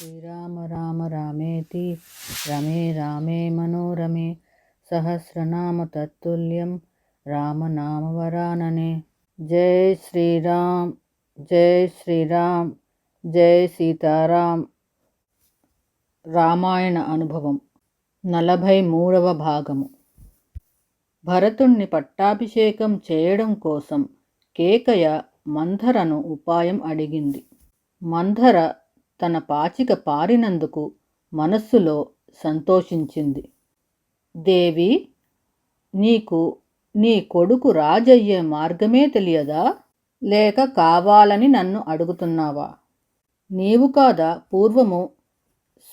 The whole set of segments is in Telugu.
శ్రీరామ రామ రామేతి రమే రామే మనోరమే సహస్రనామ తత్తుల్యం రామనామవరాననే జై శ్రీరామ్ జై శ్రీరామ్ జై సీతారాం రామాయణ అనుభవం నలభై మూడవ భాగము। భరతుణ్ణి పట్టాభిషేకం చేయడం కోసం కేకయ మంధరను ఉపాయం అడిగింది। మంధర తన పాచిక పారినందుకు మనస్సులో సంతోషించింది. దేవి నీకు నీ కొడుకు రాజయ్యే మార్గమే తెలియదా? లేక కావాలని నన్ను అడుగుతున్నావా? నీవు కాదా పూర్వము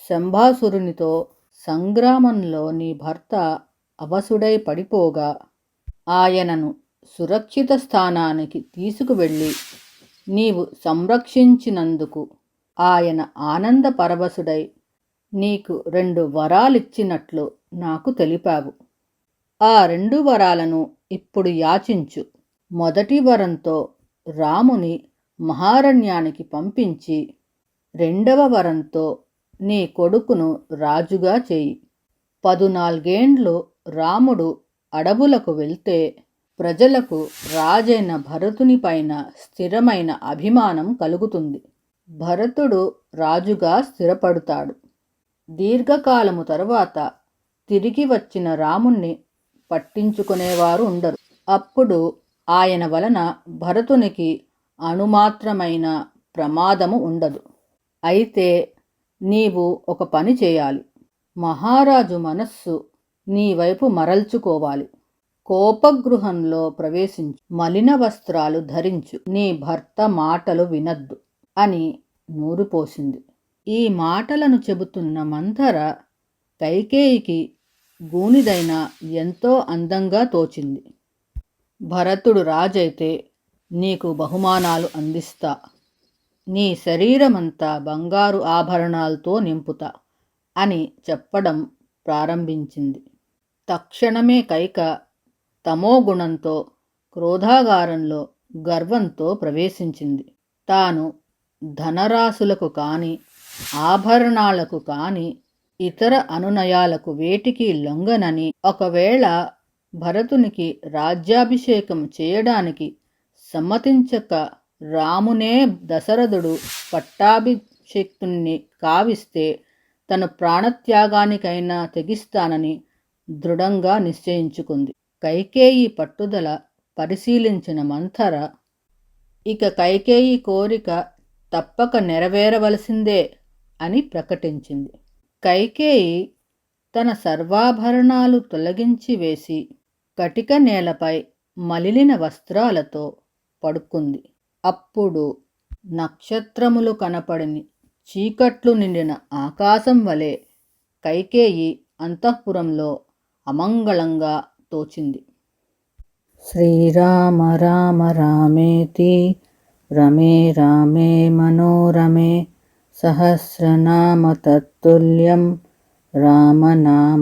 శంభాసురునితో సంగ్రామంలో నీ భర్త అవసుడై పడిపోగా ఆయనను సురక్షిత స్థానానికి తీసుకువెళ్ళి నీవు సంరక్షించినందుకు ఆయన ఆనంద పరవశుడై నీకు రెండు వరాలిచ్చినట్లు నాకు తెలిపావు. ఆ రెండు వరాలను ఇప్పుడు యాచించు. మొదటి వరంతో రాముని మహారణ్యానికి పంపించి రెండవ వరంతో నీ కొడుకును రాజుగా చేయి. పదునాలుగేండ్లు రాముడు అడవులకు వెళ్తే ప్రజలకు రాజైన భరతునిపైన స్థిరమైన అభిమానం కలుగుతుంది. భరతుడు రాజుగా స్థిరపడుతాడు. దీర్ఘకాలము తరువాత తిరిగి వచ్చిన రాముణ్ణి పట్టించుకునేవారు ఉండరు. అప్పుడు ఆయన వలన భరతునికి అణుమాత్రమైన ప్రమాదము ఉండదు. అయితే నీవు ఒక పని చేయాలి. మహారాజు మనస్సు నీ వైపు మరల్చుకోవాలి. కోపగృహంలో ప్రవేశించు. మలిన వస్త్రాలు ధరించు. నీ భర్త మాటలు వినద్దు. అని నూరుపోసింది ఈ మాటలను చెబుతున్న మంథర కైకేయికి గూనిదైన ఎంతో అందంగా తోచింది. భరతుడు రాజైతే నీకు బహుమానాలు అందిస్తా. నీ శరీరమంతా బంగారు ఆభరణాలతో నింపుతా అని చెప్పడం ప్రారంభించింది. తక్షణమే కైక తమోగుణంతో క్రోధాగారంలో గర్వంతో ప్రవేశించింది. తాను ధనరాశులకు కానీ ఆభరణాలకు కానీ ఇతర అనునయాలకు వేటికి లొంగనని ఒకవేళ భరతునికి రాజ్యాభిషేకం చేయడానికి సమ్మతించక రామునే దశరథుడు పట్టాభిషేక్తుణ్ణి కావిస్తే తను ప్రాణత్యాగానికైనా తెగిస్తానని దృఢంగా నిశ్చయించుకుంది. కైకేయి పట్టుదల పరిశీలించిన మంథర ఇక కైకేయి కోరిక తప్పక నెరవేరవలసిందే అని ప్రకటించింది. కైకేయి తన సర్వాభరణాలు తొలగించి వేసి కటిక నేలపై మలిలిన వస్త్రాలతో పడుకుంది. అప్పుడు నక్షత్రములు కనపడిని. చీకట్లు నిండిన ఆకాశం వలె కైకేయి అంతఃపురంలో అమంగళంగా తోచింది. శ్రీరామ రామ రామేతి రమే రామే మనోరమే సహస్రనామ తత్తుల్యం రామనామవరాననే